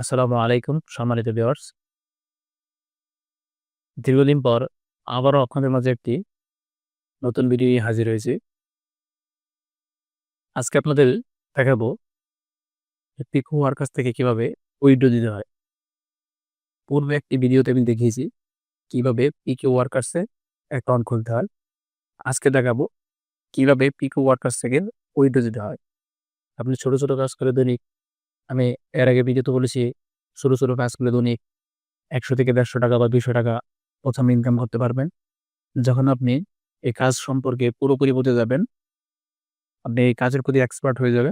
আসসালামু আলাইকুম সম্মানিত ভিউয়ার্স। দীর্ঘদিন পর আবারও আপনাদের মাঝে একটি নতুন ভিডিও হাজির হয়েছি। আজকে আপনাদের দেখাবো পিকো ওয়ার্কার্স থেকে কীভাবে উইথড্র দিতে হয়। পূর্বে একটি ভিডিওতে আমি দেখিয়েছি কীভাবে পিকো ওয়ার্কার্সে অ্যাকাউন্ট খুলতে হয়। আজকে দেখাবো কীভাবে পিকো ওয়ার্কার্স থেকে উইথড্র দিতে হয়। আপনি ছোট, ছোট কাজ করে দৈনিক আমি এর আগে ভিডিওতে বলেছি ছোট, ছোট কাজ করে দৈনিক ১০০ থেকে ১৫০ টাকা বা ২০০ টাকা প্রথম ইনকাম করতে পারবেন। যখন আপনি এই কাজ সম্পর্কে পুরোপুরি বুঝে যাবেন আপনি এই কাজের প্রতি এক্সপার্ট হয়ে যাবে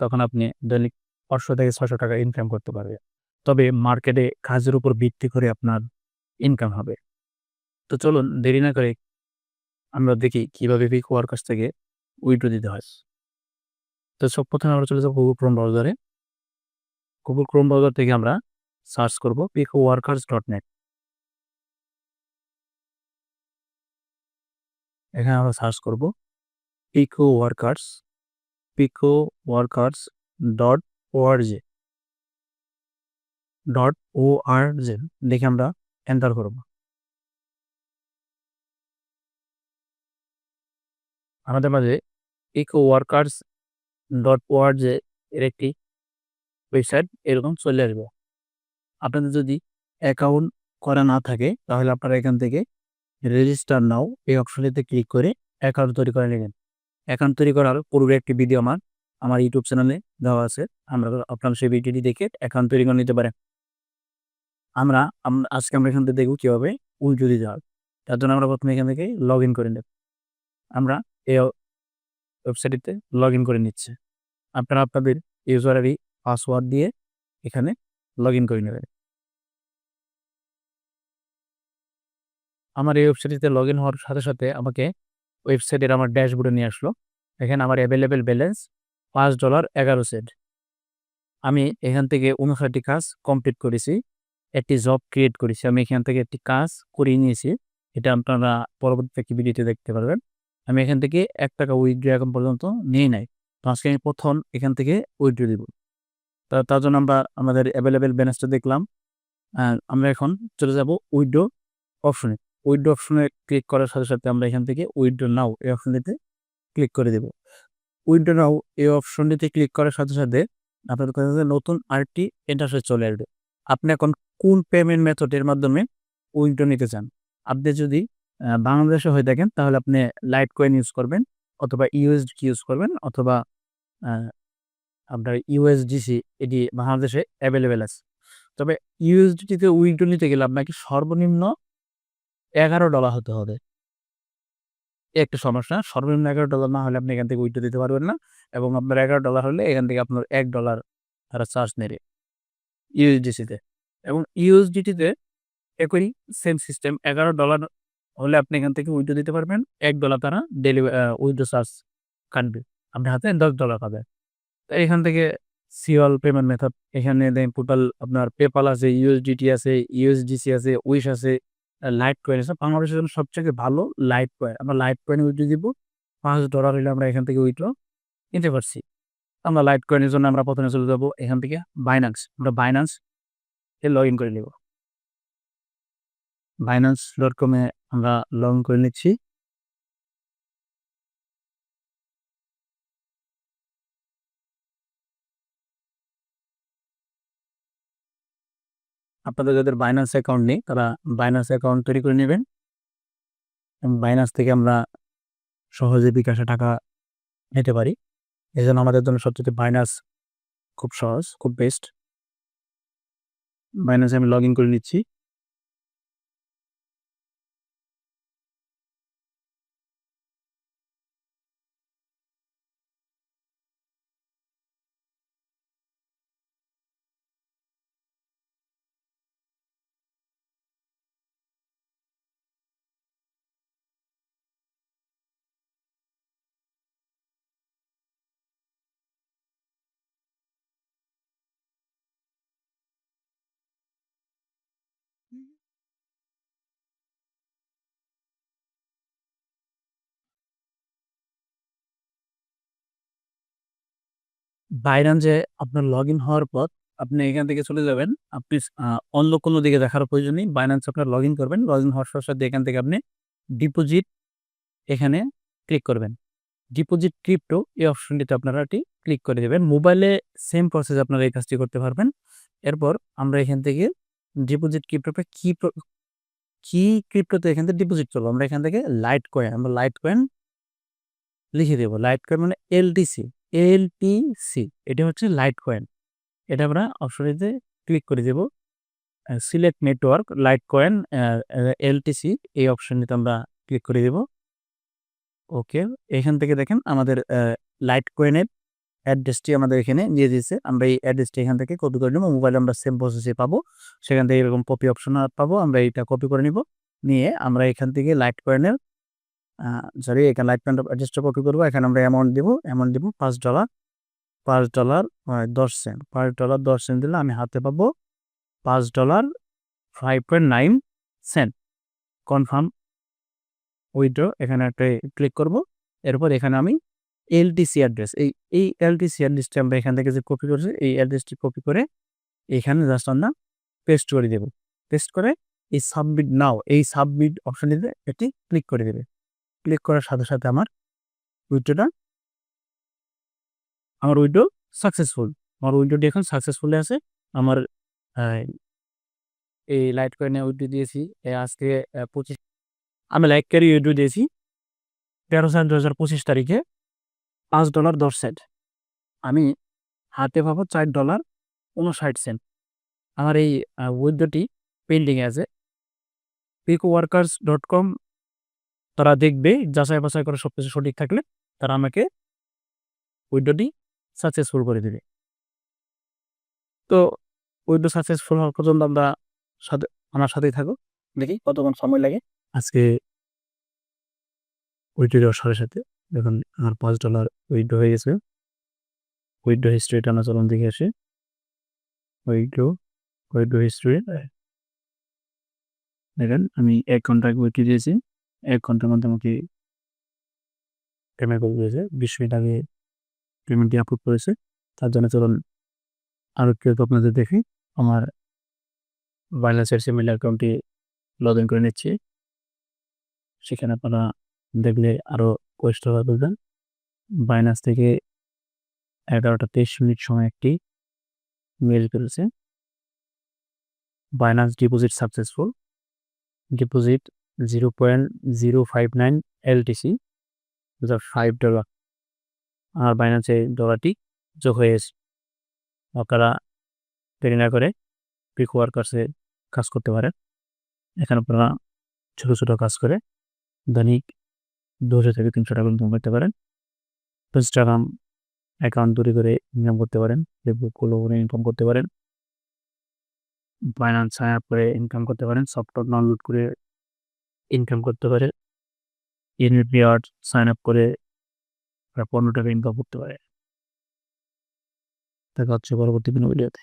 তখন আপনি দৈনিক ৫০০ থেকে ছশো টাকা ইনকাম করতে পারবেন। তবে মার্কেটে কাজের উপর ভিত্তি করে আপনার ইনকাম হবে। তো চলুন দেরি না করে আমরা দেখি কীভাবে পিকো ওয়ার্কার্স থেকে উইথড্র দিতে হয়। তো সর্বপ্রথমে আমরা চলে যাব গুগল ক্রোম ব্রাউজারে। গুগল ক্রোম ব্রাউজার থেকে আমরা সার্চ করব পিকো ওয়ার্কার্স ডট নেট এখানে আমরা সার্চ করব pico workers pico workers dot ORG dot ORG দেখে আমরা এন্টার করব। আমাদের মাঝে পিকো ওয়ার্কার্স ডট ওআরজি এর একটি ওয়েবসাইট এরকম চলে আসবে। আপনাদের যদি অ্যাকাউন্ট করা না থাকে, তাহলে আপনারা এখান থেকে রেজিস্টার নাও, এই অপশনটিতে ক্লিক করে অ্যাকাউন্ট তৈরি করে নেবেন। অ্যাকাউন্ট তৈরি করার পূর্বে একটি ভিডিও আমার আমার ইউটিউব চ্যানেলে দেওয়া আছে। আমরা আপনারা সেই ভিডিওটি দেখে অ্যাকাউন্ট তৈরি করে নিতে পারেন। আমরা আজকে আমরা এখান থেকে দেখব কীভাবে দিতে হবে তার জন্য আমরা প্রথমে এখান থেকে লগ ইন করে নেব। আমরা এই ওয়েবসাইটটিতে লগ ইন করে নিচ্ছে। আপনারা আপনাদের ইউজার আইডি পাসওয়ার্ড দিয়ে এখানে লগ ইন করে নেবেন। আমার এই ওয়েবসাইটটিতে লগ ইন হওয়ার সাথে সাথে আমাকে ওয়েবসাইটের আমার ড্যাশবোর্ডে নিয়ে আসলো। এখানে আমার অ্যাভেলেবেল ব্যালেন্স পাঁচ ডলার এগারো সেন্ট আমি এখান থেকে উনষাটটি কাজ কমপ্লিট করেছি, একটি জব ক্রিয়েট করেছি। আমি এখান থেকে একটি কাজ করিয়ে নিয়েছি, এটা আপনারা পরবর্তী একটি ভিডিওতে দেখতে পারবেন। আমি এখান থেকে এক টাকা উইথড্র এখন পর্যন্ত নিয়ে নাই। তো আজকে আমি প্রথম এখান থেকে উইথড্র দিব। তা, তার জন্য আমরা আমাদের অ্যাভেলেবেল ব্যালেন্সটা দেখলাম। আমরা এখন চলে যাব উইথড্র অপশনে। উইথড্র অপশনে ক্লিক করার সাথে সাথে আমরা এখান থেকে উইথড্র নাও এই অপশনটিতে ক্লিক করে দেব। উইথড্র নাও এই অপশনটিতে ক্লিক করার সাথে সাথে আপনাদের কাছে নতুন আরেকটি ইন্টারফেস চলে আসবে। আপনি এখন কোন পেমেন্ট মেথডের মাধ্যমে উইথড্র নিতে চান? আপনি যদি বাংলাদেশে হয়ে থাকেন তাহলে আপনি লাইট কয়েন ইউজ করবেন অথবা ইউএসডি ইউজ করবেন অথবা আপনার ইউএসডিসি এটি বাংলাদেশে অ্যাভেলেবেল আছে। তবে ইউএসডিটিতে উইথড্র নিতে গেলে আপনাকে সর্বনিম্ন এগারো ডলার হতে হবে। একটা সমস্যা, সর্বনিম্ন এগারো ডলার না হলে আপনি এখান থেকে উইথড্র দিতে পারবেন না এবং আপনার এগারো ডলার হলে এখান থেকে আপনার এক ডলার তারা চার্জ নেবে ইউএসডিসিতে এবং ইউএসডিটিতে একই সেম সিস্টেম এগারো ডলার হলে আপনি এখান থেকে উইথড্র দিতে পারবেন, এক ডলার তারা ডেলিভারি উইথড্র চার্জ কাটবে। আপনার হাতে দশ ডলার পাবেন। এখান থেকে সিওল পেমেন্ট মেথড এখানে দেন টোটাল আপনার পেপাল আছে ইউএসডিটি আছে ইউএসডিসি আছে উইশ আছে লাইট কয়েন আছে। বাংলাদেশের জন্য সবচেয়ে ভালো লাইট কয়েন আমরা লাইট কয়েন উইথড্র দিব, পাঁচ হাজার ডলার হলে আমরা এখান থেকে উইথড্র নিতে পারছি। আমরা লাইট কয়েনের জন্য আমরা প্রথমে চলে যাব এখান থেকে বাইনান্স আমরা বাইনান্স এ লগ ইন করে নেব। বাইনান্স ডট কমে আমরা লগ ইন করে নিচ্ছি। আপনাদের যাদের বাইনান্স অ্যাকাউন্ট নেই, তারা বাইনান্স অ্যাকাউন্ট তৈরি করে নেবেন। বাইনান্স থেকে আমরা সহজে বিকাশে টাকা নিতে পারি। এই জন্য আমাদের জন্য সবচেয়ে বাইনান্স খুব সহজ, খুব বেস্ট বাইনান্সে আমি লগ ইন করে নিচ্ছি। বাইনান্সে আপনার লগ ইন হওয়ার পর আপনি এখান থেকে চলে যাবেন। আপনি অন্য কোনো দিকে দেখার প্রয়োজন নেই। বাইন্যান্স আপনার লগ ইন করবেন। লগ ইন হওয়ার সাথে সাথে এখান থেকে আপনি ডিপোজিট এখানে ক্লিক করবেন। ডিপোজিট ক্রিপ্টো এই অপশনটিতে আপনারা এটি ক্লিক করে দেবেন। মোবাইলে সেম প্রসেস আপনারা এই কাজটি করতে পারবেন। এরপর আমরা এখান থেকে ডিপোজিট ক্রিপ্টোটা কি কি ক্রিপ্টোতে এখান থেকে ডিপোজিট করব? আমরা এখান থেকে লাইট কয়েন আমরা লাইট কয়েন লিখে দেবো। লাইট কয়েন মানে এলটিসি এলটিসি এটা হচ্ছে লাইট কয়েন এটা আমরা অপশনটিতে ক্লিক করে দেব। Select network Litecoin LTC এই অপশনটিতে আমরা ক্লিক করে দেব। ওকে এখান থেকে দেখেন আমাদের লাইট কয়েনের অ্যাড্রেসটি আমাদের এখানে দিয়ে দিয়েছে। আমরা এই অ্যাড্রেসটি এখান থেকে কপি করে নেব। মোবাইলে আমরা সেম প্রসেসে পাবো। সেখান থেকে এরকম কপি অপশন পাবো। আমরা এটা কপি করে নিব। নিয়ে আমরা এখান থেকে লাইট কয়েনের সরি এখানে লাইট কয়েন অ্যাড্রেসটা কপি করব এখানে আমরা অ্যামাউন্ট দিব অ্যামাউন্ট দিব পাঁচ ডলার পাঁচ ডলার দশ সেন্ট পাঁচ ডলার দশ সেন্ট দিলে আমি হাতে পাবো পাঁচ dollar five point nine cent confirm withdraw এখানে একটা ক্লিক করব। এরপর এখানে আমি এলটিসি অ্যাড্রেস এই এই এলটিসি অ্যাড্রেসটি আমরা এখান থেকে যে কপি করছি, এই অ্যাড্রেসটি কপি করে এখানে জাস্ট আমরা পেস্ট করে দেব। পেস্ট করে এই সাবমিট নাও এই সাবমিট অপশনটিতে এটি ক্লিক করে দেবে। ক্লিক করার সাথে সাথে আমার উইড্রোটা আমার উইড্রো সাকসেসফুল আমার উইড্রোটি এখন সাকসেসফুলি আছে। আমার এই লাইট কয়েনে উইড্রো দিয়েছি। আজকে পঁচিশ, আমি লাইট ক্যারি উইড্রো দিয়েছি। তেরো সাত দু হাজার পঁচিশ তারিখে পাঁচ ডলার দশ সেন্ট আমি হাতে পাবো চার ডলার উনষাট সেন্ট আমার এই উইড্রোটি পেন্ডিংয়ে আছে। পিকো ওয়ার্কার্স ডট কম তারা দেখবে, যাচাই বাছাই করে সব কিছু সঠিক থাকলে তারা আমাকে উইড্রোটি সাকসেসফুল করে দেবে। তো উইডো সাকসেসফুল হওয়ার পর্যন্ত আমরা সাথে, আমার সাথেই থাকো। দেখি কতক্ষণ সময় লাগে। আজকে উইড্রো দেওয়ার সাথে সাথে দেখুন আমার পাঁচ ডলার উইডো হয়ে গেছে উইডো হিস্ট্রিটা আমরা চলন দেখে আসি। উইড্রো উইড্রো হিস্ট্রি দেখেন আমি এক ঘণ্টা উইড্রো দিয়েছি। এক ঘণ্টার মধ্যে আমাকে পেমেন্ট করে দিয়েছে বিশ মিনিট আগে পেমেন্টটি আপলোড করেছে। তার জন্য চলুন আরও কেউ আপনাদের দেখি। আমার বাইন্যান্সের সিমেল অ্যাকাউন্টটি লগ ইন করে নিচ্ছি। সেখানে আপনারা দেখলে আরও পরিষ্কারভাবে বুঝবেন। বাইন্যান্স থেকে এগারোটা তেইশ মিনিট সময় একটি মেল করেছে। Binance deposit successful deposit zero point zero five nine LTC five dollar আর বাইন্যান্সে ডলারটি যোগ হয়ে গেছে। আপনারা দেরি না করে পিক ওয়ার্কার্সে কাজ করতে পারেন। এখানে আপনারা ছোটো ছোটো কাজ করে দৈনিক দুশো থেকে তিনশো টাকা ইনকাম করতে পারেন। ইনস্টাগ্রাম অ্যাকাউন্ট তৈরি করে ইনকাম করতে পারেন ফেসবুক ফেসবুকগুলো করে ইনকাম করতে পারেন। ফাইন্যান্স সাইন আপ করে ইনকাম করতে পারেন সফটওয়্যার ডাউনলোড করে ইনকাম করতে পারে। ইনভিআর সাইন আপ করে তারা পনেরো টাকা ইনকাম করতে পারে। দেখা হচ্ছে পরবর্তী কোনো ভিডিওতে